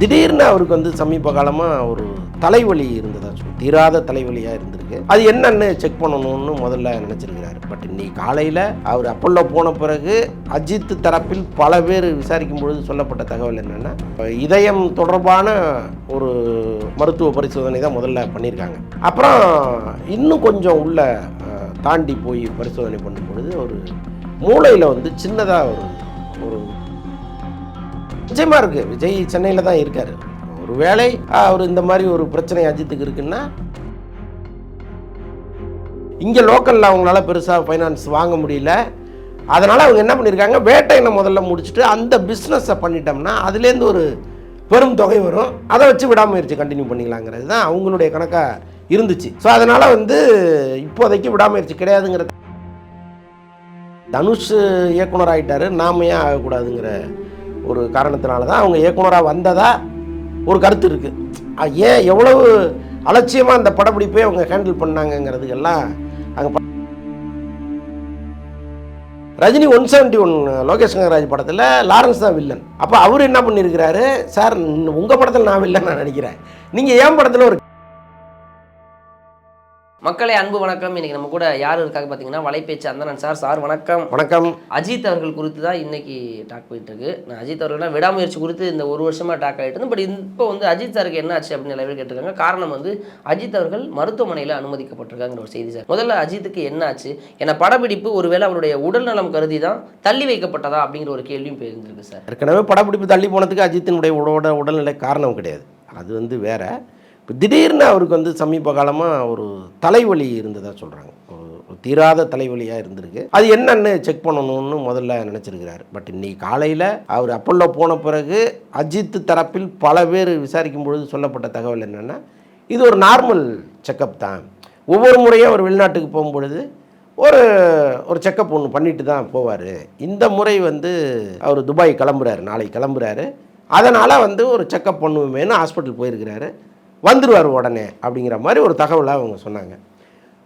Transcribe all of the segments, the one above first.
திடீர்னு அவருக்கு வந்து சமீப காலமாக ஒரு தலைவலி இருந்ததா சொல்லு தீராத தலைவலியாக இருந்திருக்கு. அது என்னன்னு செக் பண்ணணும்னு முதல்ல நினச்சிருக்கிறாரு. பட் இன்னைக்கு காலையில் அவர் அப்பல்லோ போன பிறகு அஜித் தரப்பில் பல பேர் விசாரிக்கும் பொழுது சொல்லப்பட்ட தகவல் என்னென்னா இதயம் தொடர்பான ஒரு மருத்துவ பரிசோதனை தான் முதல்ல பண்ணியிருக்காங்க. அப்புறம் இன்னும் கொஞ்சம் உள்ள தாண்டி போய் பரிசோதனை பண்ணும் பொழுது ஒரு மூளையில் வந்து சின்னதாக ஒரு ஒரு நிச்சயமாக இருக்குது விஜய் சென்னையில் தான் இருக்கார். ஒரு வேளை அவர் இந்த மாதிரி ஒரு பிரச்சனை அஜித்துக்கு இருக்குன்னா இங்கே லோக்கலில் அவங்களால பெருசாக ஃபைனான்ஸ் வாங்க முடியல. அதனால் அவங்க என்ன பண்ணியிருக்காங்க வேட்டையினை முதல்ல முடிச்சுட்டு அந்த பிஸ்னஸை பண்ணிட்டோம்னா அதுலேருந்து ஒரு பெரும் தொகை வரும். அதை வச்சு விடாமுயற்சி கண்டினியூ பண்ணிக்கலாங்கிறது தான் அவங்களுடைய கணக்காக இருந்துச்சு. ஸோ அதனால் வந்து இப்போதைக்கு விடாமுயற்சி கிடையாதுங்கிறது. தனுஷ் இயக்குனர் ஆகிட்டாரு நாம ஏன் ஆகக்கூடாதுங்கிற ஒரு காரணத்தினால தான் அவங்க இயக்குனராக வந்ததா ஒரு கருத்து இருக்குது ஏன் எவ்வளவு அலட்சியமாக அந்த படப்பிடிப்பை அவங்க ஹேண்டில் பண்ணாங்கங்கிறதுக்கெல்லாம் அங்கே Rajini one seventy one Lokesh Kanagaraj படத்தில் லாரன்ஸ் தான் வில்லன் அப்போ அவர் என்ன பண்ணியிருக்கிறாரு சார் உங்கள் படத்தில் நான் வில்லன் நான் நினைக்கிறேன் நீங்கள் ஏன் படத்தில் ஒரு மக்களே அன்பு வணக்கம். இன்னைக்கு நம்ம கூட யார் இருக்காங்க பார்த்தீங்கன்னா வலைபேச்சு அந்தனன் சார். சார் வணக்கம். வணக்கம். அஜித் அவர்கள் குறித்து தான் இன்னைக்கு டாக் போயிட்டு இருக்கு. நான் அஜித் அவர்கள்லாம் விடாமுயற்சி குறித்து இந்த ஒரு வருஷமா டாக் ஆகிட்டு இருந்து பட் இப்போ வந்து அஜித் சாருக்கு என்ன ஆச்சு அப்படின்னு பேர் கேட்டிருக்காங்க. காரணம் வந்து அஜித் அவர்கள் மருத்துவமனையில் அனுமதிக்கப்பட்டிருக்காங்கிற ஒரு செய்தி சார். முதல்ல அஜித்துக்கு என்ன ஆச்சு? ஏன்னா படப்பிடிப்பு ஒருவேளை அவருடைய உடல் நலம் கருதி தான் தள்ளி வைக்கப்பட்டதா அப்படிங்கிற ஒரு கேள்வியும் போயிருந்திருக்கு சார். ஏற்கனவே படப்பிடிப்பு தள்ளி போனதுக்கு அஜித்தினுடைய உடல்நிலை காரணம் கிடையாது. அது வந்து வேற. இப்போ திடீர்னு அவருக்கு வந்து சமீப காலமாக ஒரு தலைவலி இருந்ததா சொல்கிறாங்க ஒரு தீராத தலைவலியாக இருந்திருக்கு. அது என்னன்னு செக் பண்ணணும்னு முதல்ல நினச்சிருக்கிறார். பட் இன்னைக்கு காலையில் அவர் அப்பல்லோ போன பிறகு அஜித் தரப்பில் பல பேர் விசாரிக்கும் பொழுது சொல்லப்பட்ட தகவல் என்னென்னா இது ஒரு நார்மல் செக்கப் தான். ஒவ்வொரு முறையும் அவர் வெளிநாட்டுக்கு போகும்பொழுது ஒரு ஒரு செக்கப் ஒன்று பண்ணிட்டு தான் போவார். இந்த முறை வந்து அவர் துபாய் கிளம்புறாரு நாளைக்கு கிளம்புறாரு. அதனால் வந்து ஒரு செக்கப் பண்ணுவோமேனு ஹாஸ்பிட்டல் போயிருக்கிறாரு. வந்துடுவார் உடனே அப்படிங்கிற மாதிரி ஒரு தகவலாக அவங்க சொன்னாங்க.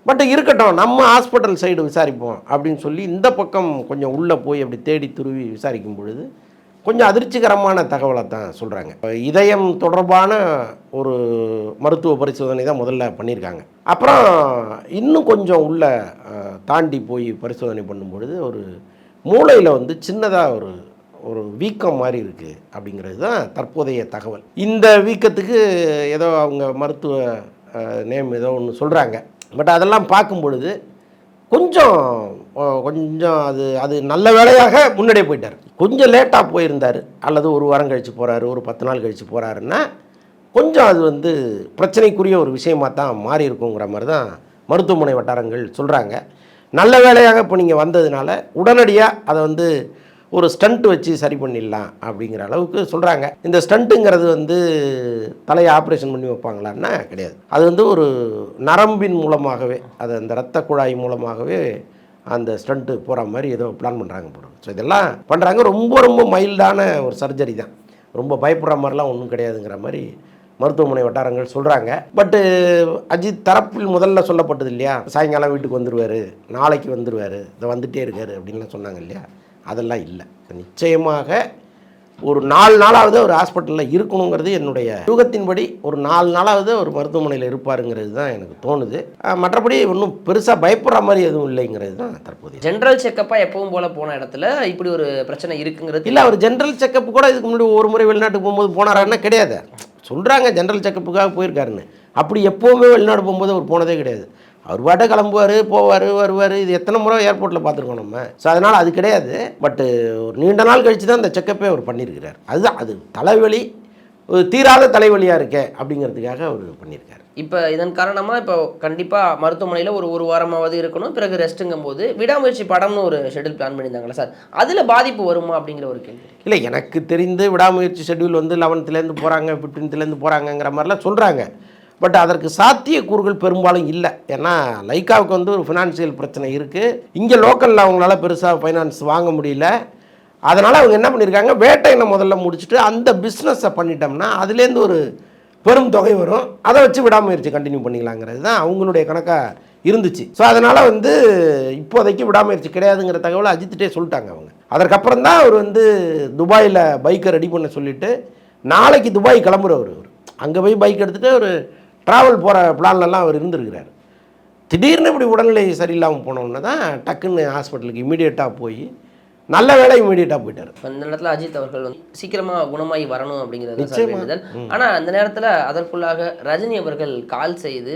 பட் இருக்கட்டும் நம்ம ஹாஸ்பிட்டல் சைடு விசாரிப்போம் அப்படின்னு சொல்லி இந்த பக்கம் கொஞ்சம் உள்ளே போய் அப்படி தேடி துருவி விசாரிக்கும் பொழுது கொஞ்சம் அதிர்ச்சிகரமான தகவலை தான் சொல்கிறாங்க இதயம் தொடர்பான ஒரு மருத்துவ பரிசோதனை தான் முதல்ல பண்ணியிருக்காங்க. அப்புறம் இன்னும் கொஞ்சம் உள்ள தாண்டி போய் பரிசோதனை பண்ணும் பொழுது ஒரு மூளையில் வந்து சின்னதாக ஒரு ஒரு வீக்கம் மாதிரி இருக்குது அப்படிங்கிறது தான் தற்போதைய தகவல். இந்த வீக்கத்துக்கு ஏதோ அவங்க மருத்துவ நேம் ஏதோ ஒன்று சொல்கிறாங்க பட் அதெல்லாம் பார்க்கும் பொழுது கொஞ்சம் கொஞ்சம் அது அது நல்ல வேலையாக முன்னாடியே போயிட்டார். கொஞ்சம் லேட்டாக போயிருந்தார். அல்லது ஒரு வாரம் கழித்து போகிறாரு ஒரு பத்து நாள் கழித்து போகிறாருன்னா கொஞ்சம் அது வந்து பிரச்சனைக்குரிய ஒரு விஷயமாக தான் மாறி இருக்குங்கிற மாதிரி தான் மருத்துவமனை வட்டாரங்கள் சொல்கிறாங்க நல்ல வேலையாக இப்போ நீங்கள் வந்ததுனால உடனடியாக அதை வந்து ஒரு ஸ்டண்ட் வச்சு சரி பண்ணிடலாம் அப்படிங்கிற அளவுக்கு சொல்கிறாங்க இந்த ஸ்டண்ட்டுங்கிறது வந்து தலையை ஆப்ரேஷன் பண்ணி வைப்பாங்களான்னா கிடையாது. அது வந்து ஒரு நரம்பின் மூலமாகவே அது அந்த இரத்த குழாய் மூலமாகவே அந்த ஸ்டண்ட்டு போகிற மாதிரி ஏதோ பிளான் பண்ணுறாங்க போடும் ஸோ இதெல்லாம் பண்ணுறாங்க ரொம்ப ரொம்ப மைல்டான ஒரு சர்ஜரி தான். ரொம்ப பயப்படுற மாதிரிலாம் ஒன்றும் கிடையாதுங்கிற மாதிரி மருத்துவமனை வட்டாரங்கள் சொல்கிறாங்க பட்டு அஜித் தரப்பில் முதல்ல சொல்லப்பட்டது இல்லையா? சாயங்காலம் வீட்டுக்கு வந்துடுவார் நாளைக்கு வந்துடுவார் இதை வந்துகிட்டே இருக்காரு அப்படின்லாம் சொன்னாங்க இல்லையா? அதெல்லாம் இல்லை. நிச்சயமாக ஒரு நாலு நாளாவது ஒரு ஹாஸ்பிட்டலில் இருக்கணுங்கிறது என்னுடைய யூகத்தின்படி ஒரு நாலு நாளாவது ஒரு மருத்துவமனையில் இருப்பாருங்கிறது தான் எனக்கு தோணுது. மற்றபடி ஒன்றும் பெருசாக பயப்படுற மாதிரி எதுவும் இல்லைங்கிறது தான் தற்போதைய ஜென்ரல் செக்கப்பா எப்பவும் போல போன இடத்துல இப்படி ஒரு பிரச்சனை இருக்குங்கிறது இல்லை அவர் ஜென்ரல் செக்கப் கூட இதுக்கு முன்னாடி ஒரு முறை வெளிநாட்டுக்கு போகும்போது போனாரான்னா கிடையாது. சொல்கிறாங்க ஜென்ரல் செக்கப்புக்காக போயிருக்காருன்னு. அப்படி எப்போவுமே வெளிநாடு போகும்போது அவர் போனதே கிடையாது. அவர் பாட்டை கிளம்புவார் போவார் வருவார். இது எத்தனை முறை ஏர்போர்ட்டில் பார்த்துருக்கோம் நம்ம. ஸோ அதனால் அது கிடையாது. பட்டு ஒரு நீண்ட நாள் கழித்து தான் அந்த செக்கப்பே அவர் பண்ணியிருக்கிறார். அதுதான் அது தலைவலி ஒரு தீராத தலைவலியாக இருக்கே அப்படிங்கிறதுக்காக அவர் பண்ணியிருக்காரு. இப்போ இதன் காரணமாக இப்போ கண்டிப்பாக மருத்துவமனையில் ஒரு ஒரு வாரமாவது இருக்கணும். பிறகு ரெஸ்ட்டுங்கும் போது விடாமுயற்சி படம்னு ஒரு ஷெட்யூல் பிளான் பண்ணியிருந்தாங்களா சார். அதில் பாதிப்பு வருமா அப்படிங்கிற ஒரு கேள்வி. இல்லை எனக்கு தெரிந்து விடாமுயற்சி ஷெட்யூல் வந்து லெவன்த்துலேருந்து போகிறாங்க ஃபிஃப்டீன்த்துலேருந்து போகிறாங்கங்கிற மாதிரிலாம் சொல்கிறாங்க பட் அதற்கு சாத்தியக்கூறுகள் பெரும்பாலும் இல்லை. ஏன்னா லைக்காவுக்கு வந்து ஒரு ஃபினான்ஷியல் பிரச்சனை இருக்குது இங்கே லோக்கலில் அவங்களால பெருசாக ஃபைனான்ஸ் வாங்க முடியல. அதனால் அவங்க என்ன பண்ணியிருக்காங்க வேட்டையினை முதல்ல முடிச்சுட்டு அந்த பிஸ்னஸை பண்ணிட்டோம்னா அதுலேருந்து ஒரு பெரும் தொகை வரும். அதை வச்சு விடாமுயற்சி கண்டினியூ பண்ணிக்கலாங்கிறது தான் அவங்களுடைய கணக்காக இருந்துச்சு. ஸோ அதனால் வந்து இப்போதைக்கு விடாமுயற்சி கிடையாதுங்கிற தகவலை அஜித்துட்டே சொல்லிட்டாங்க அவங்க. அதற்கப்புறம் தான் அவர் வந்து துபாயில் பைக்கை ரெடி பண்ண சொல்லிவிட்டு நாளைக்கு துபாய் கிளம்புறவர் அவர் அங்கே போய் பைக் எடுத்துகிட்டு ஒரு ட்ராவல் போகிற பிளான்லலாம் அவர் இருந்திருக்கிறார். திடீர்னு இப்படி உடல்நிலை சரியில்லாமல் போனோன்னு தான் டக்குன்னு ஹாஸ்பிட்டலுக்கு இமீடியட்டாக போய் நல்ல வேலை இமீடியட்டாக போயிட்டார். இந்த நேரத்துல அஜித் அவர்கள் வந்து சீக்கிரமா குணமாகி வரணும் அப்படிங்கிறது நிச்சயமா. வேண்டுதல். ஆனா அந்த நேரத்துல அதற்குள்ளாக ரஜினி அவர்கள் கால் செய்து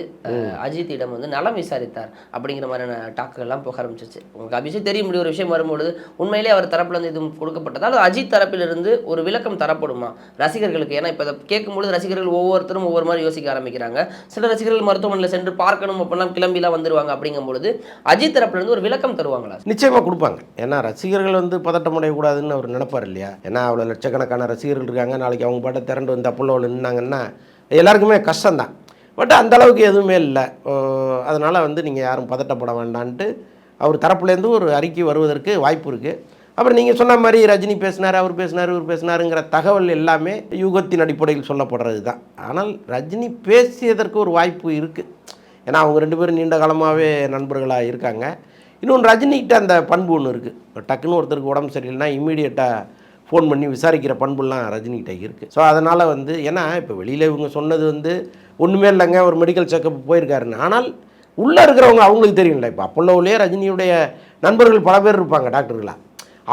அஜித்திடம் வந்து நலம் விசாரித்தார் அப்படிங்கிற மாதிரியான டாக்குகள் எல்லாம் போக ஆரம்பிச்சிச்சு. உங்களுக்கு அபிஷேக் தெரிய முடிய ஒரு விஷயம் வரும்பொழுது உண்மையிலே அவர் தரப்புல இருந்து இதுவும் கொடுக்கப்பட்டதா? அல்லது அஜித் தரப்பிலிருந்து ஒரு விளக்கம் தரப்படுமா ரசிகர்களுக்கு? ஏன்னா இப்போ இதை கேட்கும்பொழுது ரசிகர்கள் ஒவ்வொருத்தரும் ஒவ்வொரு மாதிரி யோசிக்க ஆரம்பிக்கிறாங்க. சில ரசிகர்கள் மருத்துவமனையில் சென்று பார்க்கணும் அப்படிலாம் கிளம்பிலாம் வந்துருவாங்க அப்படிங்கும்பொழுது அஜித் தரப்புல இருந்து ஒரு விளக்கம் தருவாங்களா? நிச்சயமாக கொடுப்பாங்க. ஏன்னா ரசிகர்கள் வந்து பதட்டம் அடையக்கூடாதுன்னு அவர் நினைப்பார் இல்லையா? ஏன்னா அவ்வளோ லட்சக்கணக்கான ரசிகர்கள் இருக்காங்க. நாளைக்கு அவங்க பாட்டை திரண்டு வந்து அப்போலோவில் நின்னாங்கன்னா எல்லாருக்குமே கஷ்டம்தான். பட் அந்த அளவுக்கு எதுவுமே இல்லை. அதனால் வந்து நீங்கள் யாரும் பதட்டப்பட வேண்டான்ட்டு அவர் தரப்புலேருந்து ஒரு அறிக்கை வருவதற்கு வாய்ப்பு இருக்குது அப்புறம் நீங்கள் சொன்ன மாதிரி ரஜினி பேசினார் அவர் பேசினார் இவர் பேசினாருங்கிற தகவல் எல்லாமே யூகத்தின் அடிப்படையில் சொல்லப்படுறது தான். ஆனால் ரஜினி பேசியதற்கு ஒரு வாய்ப்பு இருக்குது ஏன்னா அவங்க ரெண்டு பேரும் நீண்ட காலமாகவே நண்பர்களாக இருக்காங்க. இன்னொன்று ரஜினிகிட்ட அந்த பண்பு ஒன்று இருக்குது டக்குன்னு ஒருத்தருக்கு உடம்பு சரியில்லைன்னா இம்மீடியட்டாக ஃபோன் பண்ணி விசாரிக்கிற பண்புலாம் ரஜினிகிட்ட இருக்குது ஸோ அதனால் வந்து ஏன்னா இப்போ வெளியில் இவங்க சொன்னது வந்து ஒன்றுமே இல்லைங்க ஒரு மெடிக்கல் செக்கப் போயிருக்காருன்னு. ஆனால் உள்ளே இருக்கிறவங்க அவங்களுக்கு தெரியும்ல. இப்போ அப்பல்லோவிலே ரஜினியுடைய நண்பர்கள் பல பேர் இருப்பாங்க டாக்டர்களாக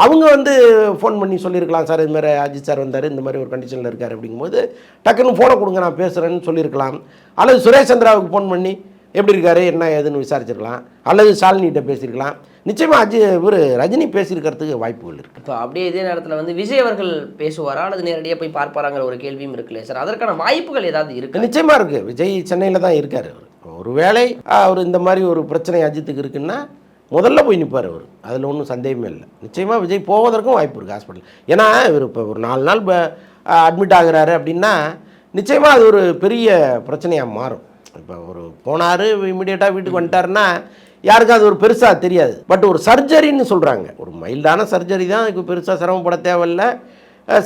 அவங்க வந்து ஃபோன் பண்ணி சொல்லியிருக்கலாம் சார் இது மாதிரி அஜித் சார் வந்தார் இந்த மாதிரி ஒரு கண்டிஷனில் இருக்கார் அப்படிங்கும்போது டக்குன்னு ஃபோனை கொடுங்க நான் பேசுகிறேன்னு சொல்லியிருக்கலாம். அல்லது சுரேஷ் சந்திராவுக்கு ஃபோன் பண்ணி எப்படி இருக்காரு என்ன ஏதுன்னு விசாரிச்சிருக்கலாம். அல்லது ஷாலினிகிட்ட பேசியிருக்கலாம். நிச்சயமாக அஜி இவர் ரஜினி பேசியிருக்கிறதுக்கு வாய்ப்புகள் இருக்குது இப்போ அப்படியே இதே நேரத்தில் வந்து விஜய் அவர்கள் பேசுவாரா? அல்லது நேரடியாக போய் பார்ப்பாராங்கிற ஒரு கேள்வியும் இருக்குல்ல சார். அதற்கான வாய்ப்புகள் ஏதாவது இருக்கு? நிச்சயமாக இருக்குது விஜய் சென்னையில் தான் இருக்கார் அவர் ஒருவேளை அவர் இந்த மாதிரி ஒரு பிரச்சனை அஜித்துக்கு இருக்குன்னா முதல்ல போய் நிற்பார் அவர் அதில் ஒன்றும் சந்தேகமே இல்லை. நிச்சயமாக விஜய் போவதற்கும் வாய்ப்பு இருக்குது ஹாஸ்பிட்டல் ஏன்னா இவர் இப்போ ஒரு நாலு நாள் அட்மிட் ஆகுறாரு அப்படின்னா நிச்சயமாக அது ஒரு பெரிய பிரச்சனையாக மாறும். இப்போ ஒரு போனார் இமீடியட்டாக வீட்டுக்கு வந்துட்டாருன்னா யாருக்கும் அது ஒரு பெருசாக தெரியாது. பட் ஒரு சர்ஜரின்னு சொல்கிறாங்க ஒரு மைல்டான சர்ஜரி தான் அதுக்கு பெருசாக சிரமப்பட தேவையில்ல.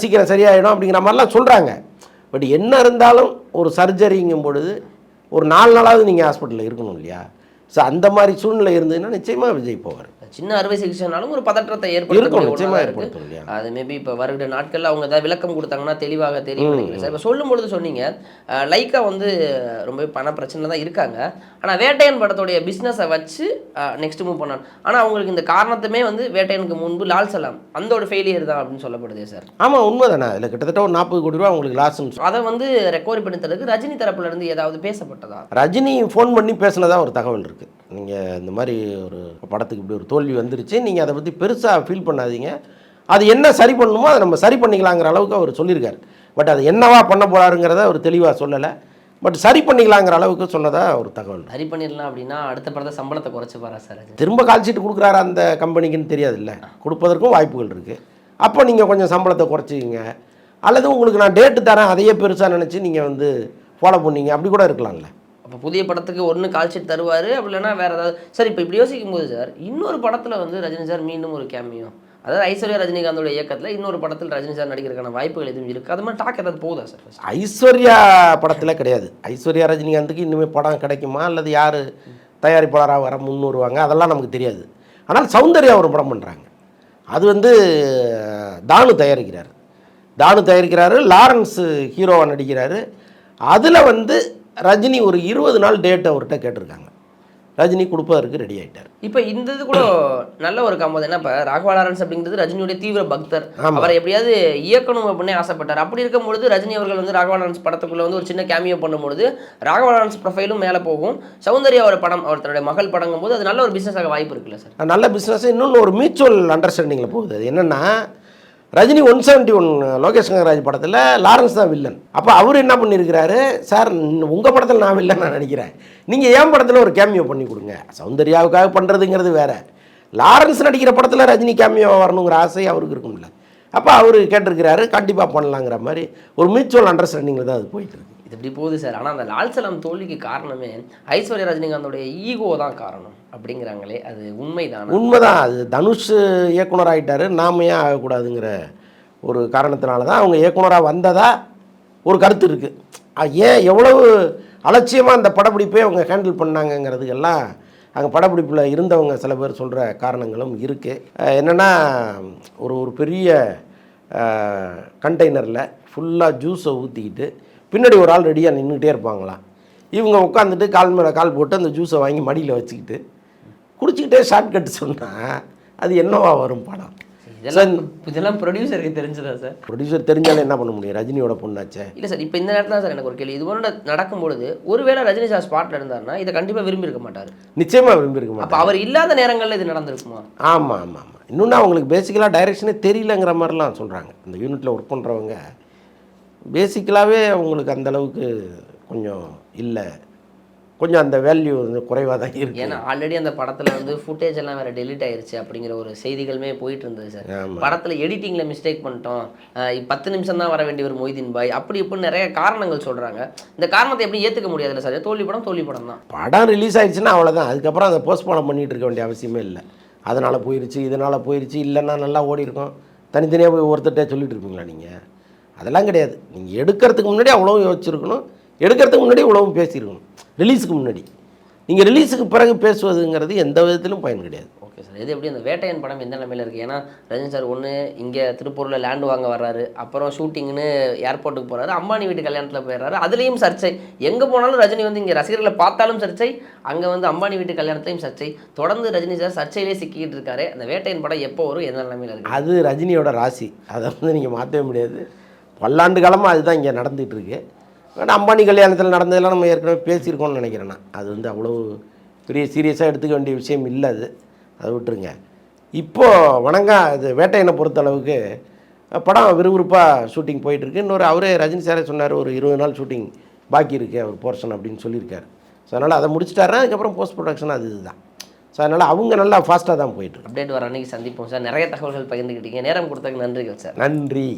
சீக்கிரம் சரியாயிடும் அப்படிங்கிற மாதிரிலாம் சொல்கிறாங்க பட் என்ன இருந்தாலும் ஒரு சர்ஜரிங்கும் பொழுது ஒரு நாலு நாளாவது நீங்கள் ஹாஸ்பிட்டலில் இருக்கணும் இல்லையா? ஸோ அந்த மாதிரி சூழ்நிலை இருந்ததுன்னா நிச்சயமாக விஜய் போவார். சின்ன அறுவை சிகிச்சைனாலும் ஒரு பதற்றத்தை ஏற்படுத்தும் அது மேபி இப்போ வருகிற நாட்களில் அவங்க ஏதாவது விளக்கம் கொடுத்தாங்கன்னா தெளிவாக தெரியும் சார் இப்போ சொல்லும் பொழுது சொன்னீங்க லைக்கா வந்து ரொம்ப பண பிரச்சனை தான் இருக்காங்க. ஆனால் வேட்டையன் படத்துடைய பிஸ்னஸை வச்சு நெக்ஸ்ட் மூவ் பண்ணாங்க. ஆனால் அவங்களுக்கு இந்த காரணத்துமே வந்து வேட்டையனுக்கு முன்பு லால் சலாம் அந்த ஒரு ஃபெயிலியர் தான் அப்படின்னு சொல்லப்படுதே சார் ஆமாம் உண்மை தானே அதில் கிட்டத்தட்ட ஒரு நாற்பது கோடி ரூபா உங்களுக்கு லாஸ்ன்னு அதை வந்து ரெக்கவரி பண்ணி தரதுக்கு ரஜினி தரப்புல இருந்து ஏதாவது பேசப்பட்டதா? ரஜினி ஃபோன் பண்ணி பேசினதா ஒரு தகவல் இருக்குது நீங்கள் இந்த மாதிரி ஒரு படத்துக்கு இப்படி ஒரு தோல்வி வந்துருச்சு நீங்கள் அதை பற்றி பெருசாக ஃபீல் பண்ணாதீங்க. அது என்ன சரி பண்ணணுமோ அதை நம்ம சரி பண்ணிக்கலாங்கிற அளவுக்கு அவர் சொல்லியிருக்காரு. பட் அது என்னவா பண்ண போகிறாருங்கிறத அவர் தெளிவாக சொல்லலை. பட் சரி பண்ணிக்கலாங்கிற அளவுக்கு சொன்னதா ஒரு தகவல். சரி பண்ணிடலாம் அப்படின்னா அடுத்த படத்தை சம்பளத்தை குறைச்சு பாரா சார் திரும்ப கால் ஷீட் கொடுக்குறாரு அந்த கம்பெனிக்குன்னு தெரியாதுல்ல? கொடுப்பதற்கும் வாய்ப்புகள் இருக்குது அப்போ நீங்கள் கொஞ்சம் சம்பளத்தை குறைச்சிக்கிங்க. அல்லது உங்களுக்கு நான் டேட்டு தரேன் அதையே பெருசாக நினச்சி நீங்கள் வந்து ஃபாலோ பண்ணீங்க அப்படி கூட இருக்கலாம்ல. அப்போ புதிய படத்துக்கு ஒன்று கால்ஷீட் தருவார் அப்படி இல்லைன்னா வேறு ஏதாவது சார் இப்போ இப்படி யோசிக்கும் போது சார் இன்னொரு படத்தில் வந்து ரஜினி சார் மீண்டும் ஒரு கேமியோ அதாவது ஐஸ்வர்யா ரஜினிகாந்தோட இயக்கத்தில் இன்னொரு படத்தில் ரஜினி சார் நடிக்கிறதுக்கான வாய்ப்புகள் எதுவும் இருக்குது அது மாதிரி டாக் ஏதாவது போகுதா சார் ஐஸ்வர்யா படத்தில் கிடையாது. ஐஸ்வர்யா ரஜினிகாந்துக்கு இன்னுமே படம் கிடைக்குமா? அல்லது யார் தயாரிப்பாளராக வர முன் அதெல்லாம் நமக்கு தெரியாது. ஆனால் சௌந்தர்யா ஒரு படம் பண்ணுறாங்க அது வந்து தானு தயாரிக்கிறார். தானு தயாரிக்கிறாரு லாரன்ஸு ஹீரோவாக நடிக்கிறாரு. அதில் வந்து ரஜினி ஒரு இருபது நாள் டேட் அவர்கிட்ட கேட்டிருக்காங்க. ரஜினி கொடுப்பதற்கு ரெடி ஆயிட்டார். இப்போ இந்த இது கூட நல்ல ஒரு காம்போ என்ன இப்போ ராகவா லாரன்ஸ் அப்படிங்கிறது ரஜினியுடைய தீவிர பக்தர். அவரை எப்படியாவது இயக்கணும் அப்படின்னு ஆசைப்பட்டார். அப்படி இருக்கும்பொழுது ரஜினி அவர்கள் வந்து ராகவா லாரன்ஸ் படத்துக்குள்ள வந்து ஒரு சின்ன கேமியோ பண்ணும்பொழுது ராகவா லாரன்ஸ் ப்ரொஃபைலும் மேலே போகும். சௌந்தர்யாவோட படம் அவர் தன்னுடைய மகள் படங்கும் போது அது நல்ல ஒரு பிசினஸாக வாய்ப்பு இருக்குல்ல சார்? நல்ல பிஸ்னஸ் இன்னொன்னு ஒரு மியூச்சுவல் அண்டர்ஸ்டாண்டிங்கில் போகுது. அது என்னென்னா Rajini one seventy one Lokesh Kanagaraj படத்தில் லாரன்ஸ் தான் வில்லன் அப்போ அவர் என்ன பண்ணியிருக்கிறாரு? சார் உங்கள் படத்தில் நான் வில்லன் நான் நினைக்கிறேன் நீங்கள் ஏன் படத்தில் ஒரு கேமியோ பண்ணி கொடுங்க. சௌந்தர்யாவுக்காக பண்ணுறதுங்கிறது வேறு. லாரன்ஸ் நடிக்கிற படத்தில் ரஜினி கேமியோ வரணுங்கிற ஆசை அவருக்கு இருக்கும்ல. அப்போ அவர் கேட்டிருக்கிறாரு கண்டிப்பாக பண்ணலாங்கிற மாதிரி. ஒரு மியூச்சுவல் அண்டர்ஸ்டாண்டிங்கில் தான் அது போயிட்டு இருக்கு. இது இப்படி போகுது சார். ஆனால் அந்த லால் சலாம் தோல்விக்கு காரணமே ஐஸ்வர்யா ரஜினிகாந்தோடைய ஈகோ தான் காரணம் அப்படிங்கிறாங்களே அது உண்மைதான்? உண்மைதான். அது தனுஷ் இயக்குனர் ஆகிட்டாரு நாம ஏன் ஆகக்கூடாதுங்கிற ஒரு காரணத்தினால தான் அவங்க இயக்குனராக வந்ததா ஒரு கருத்து இருக்குது ஏன் எவ்வளவு அலட்சியமாக அந்த படப்பிடிப்பை அவங்க ஹேண்டில் பண்ணாங்கங்கிறதுக்கெல்லாம் அங்கே படப்பிடிப்பில் இருந்தவங்க சில பேர் சொல்கிற காரணங்களும் இருக்குது என்னென்னா ஒரு ஒரு பெரிய கண்டெய்னரில் ஃபுல்லாக ஜூஸை ஊற்றிக்கிட்டு பின்னாடி ஒரு ஆள் ரெடியாக நின்றுக்கிட்டே இருப்பாங்களாம் இவங்க உட்காந்துட்டு கால் மேலே கால் போட்டு அந்த ஜூஸை வாங்கி மடியில் வச்சுக்கிட்டு குடிச்சிக்கிட்டே ஷார்ட் கட் சொன்னால் அது என்னவா வரும் படம்? இதெல்லாம் இதெல்லாம் ப்ரொடியூசருக்கு தெரிஞ்சதா சார் ப்ரொடியூசர் தெரிஞ்சாலும் என்ன பண்ண முடியும்? ரஜினியோட பொண்ணாச்சே. இல்லை சார் இப்போ இந்த நேரத்தில் தான் சார் எனக்கு ஒரு கேள்வி. இது போல நடக்கும் பொழுது ஒருவேளை ரஜினி சார் ஸ்பாட்டில் இருந்தாருன்னா இதை கண்டிப்பாக விரும்பி இருக்க மாட்டார். நிச்சயமாக விரும்பியிருக்க மாட்டேன் அப்போ அவர் இல்லாத நேரங்களில் இது நடந்திருக்குமா? ஆமாம் ஆமாம் ஆமாம் இன்னொன்று அவங்களுக்கு பேசிக்கலாக டைரெக்ஷனே தெரியலங்கிற மாதிரிலாம் சொல்கிறாங்க இந்த யூனிட்டில் ஒர்க் பண்ணுறவங்க பேசிக்கலாகவே அவங்களுக்கு அந்த அளவுக்கு கொஞ்சம் இல்லை. கொஞ்சம் அந்த வேல்யூ வந்து குறைவாக தான் இருக்குது ஏன்னா ஆல்ரெடி அந்த படத்தில் வந்து ஃபுட்டேஜ் எல்லாம் வேற டெலிட் ஆயிருச்சு அப்படிங்கிற ஒரு செய்திகளுமே போயிட்டு இருந்தது சார் படத்தில் எடிட்டிங்கில் மிஸ்டேக் பண்ணிட்டோம். பத்து நிமிஷம் தான் வர வேண்டிய ஒரு மொய்தீன் பாய். அப்படி இப்படின்னு நிறைய காரணங்கள் சொல்கிறாங்க இந்த காரணத்தை எப்படி ஏற்றுக்க முடியாதுல்ல சார்? தோல்வி படம் தோல்வி படம் தான். படம் ரிலீஸ் ஆயிடுச்சுன்னா அவ்வளோதான் அதுக்கப்புறம் அதை போஸ்ட்மார்ட்டம் பண்ணிட்டு இருக்க வேண்டிய அவசியமே இல்லை. அதனால் போயிருச்சு இதனால் போயிருச்சு இல்லைன்னா நல்லா ஓடி இருக்கும் தனித்தனியாக போய் ஒருத்தர்கிட்ட சொல்லிட்டு இருப்பீங்களா நீங்கள் அதெல்லாம் கிடையாது. நீங்கள் எடுக்கிறதுக்கு முன்னாடி அவ்வளவும் யோசிச்சிருக்கணும். எடுக்கிறதுக்கு முன்னாடி இவ்வளவும் பேசியிருக்கணும். ரிலீஸுக்கு முன்னாடி. நீங்கள் ரிலீஸுக்கு பிறகு பேசுவதுங்கிறது எந்த விதத்திலும் பயன் கிடையாது. Okay sir. இது எப்படி அந்த வேட்டையன் படம் எந்த நிலைமையில இருக்குது ஏன்னா ரஜினி சார் ஒன்று இங்கே திருப்பூரில் லேண்ட் வாங்க வர்றாரு. அப்புறம் ஷூட்டிங்னு ஏர்போர்ட்டுக்கு போகிறாரு அம்பானி வீட்டு கல்யாணத்தில் போயிடுறாரு. அதுலேயும் சர்ச்சை. எங்கே போனாலும் ரஜினி வந்து இங்கே ரசிகர்களை பார்த்தாலும் சர்ச்சை. அங்கே வந்து அம்பானி வீட்டு கல்யாணத்துலையும் சர்ச்சை. தொடர்ந்து ரஜினி சார் சர்ச்சையிலே சிக்கிட்டு இருக்காரு. அந்த வேட்டையன் படம் எப்போ வரும்? எந்த நிலைமையில இருக்கு? அது ரஜினியோட ராசி. அதை வந்து நீங்கள் மாற்றவே முடியாது. பல்லாண்டு காலமாக அதுதான் இங்கே நடந்துகிட்டு இருக்கு ஆனால் அம்பானி கல்யாணத்தில் நடந்ததெல்லாம் நம்ம ஏற்கனவே பேசியிருக்கோம்னு நினைக்கிறேன் நான். அது வந்து அவ்வளோ பெரிய சீரியஸாக எடுத்துக்க வேண்டிய விஷயம் இல்லை அது. அதை விட்டுருங்க. இப்போது வணங்கா இது வேட்டையனை பொறுத்த அளவுக்கு படம் விறுவிறுப்பாக ஷூட்டிங் போயிட்டுருக்கு. இன்னொரு அவரே ரஜினி சாரே சொன்னார் ஒரு இருபது நாள் ஷூட்டிங் பாக்கி இருக்கு அவர் போர்ஷன் அப்படின்னு சொல்லியிருக்காரு. ஸோ அதனால் அதை முடிச்சிட்டாருன்னா அதுக்கப்புறம் போஸ்ட் ப்ரொடக்ஷன் அது இதுதான். ஸோ அதனால் அவங்க நல்லா ஃபாஸ்ட்டாக தான் போயிட்டுருக்கு. அப்டேட் வர அன்னைக்கு சந்திப்போம் சார். நிறைய தகவல்கள் பகிர்ந்துக்கிட்டீங்க நேரம் கொடுத்ததுக்கு நன்றிகள் சார். நன்றி.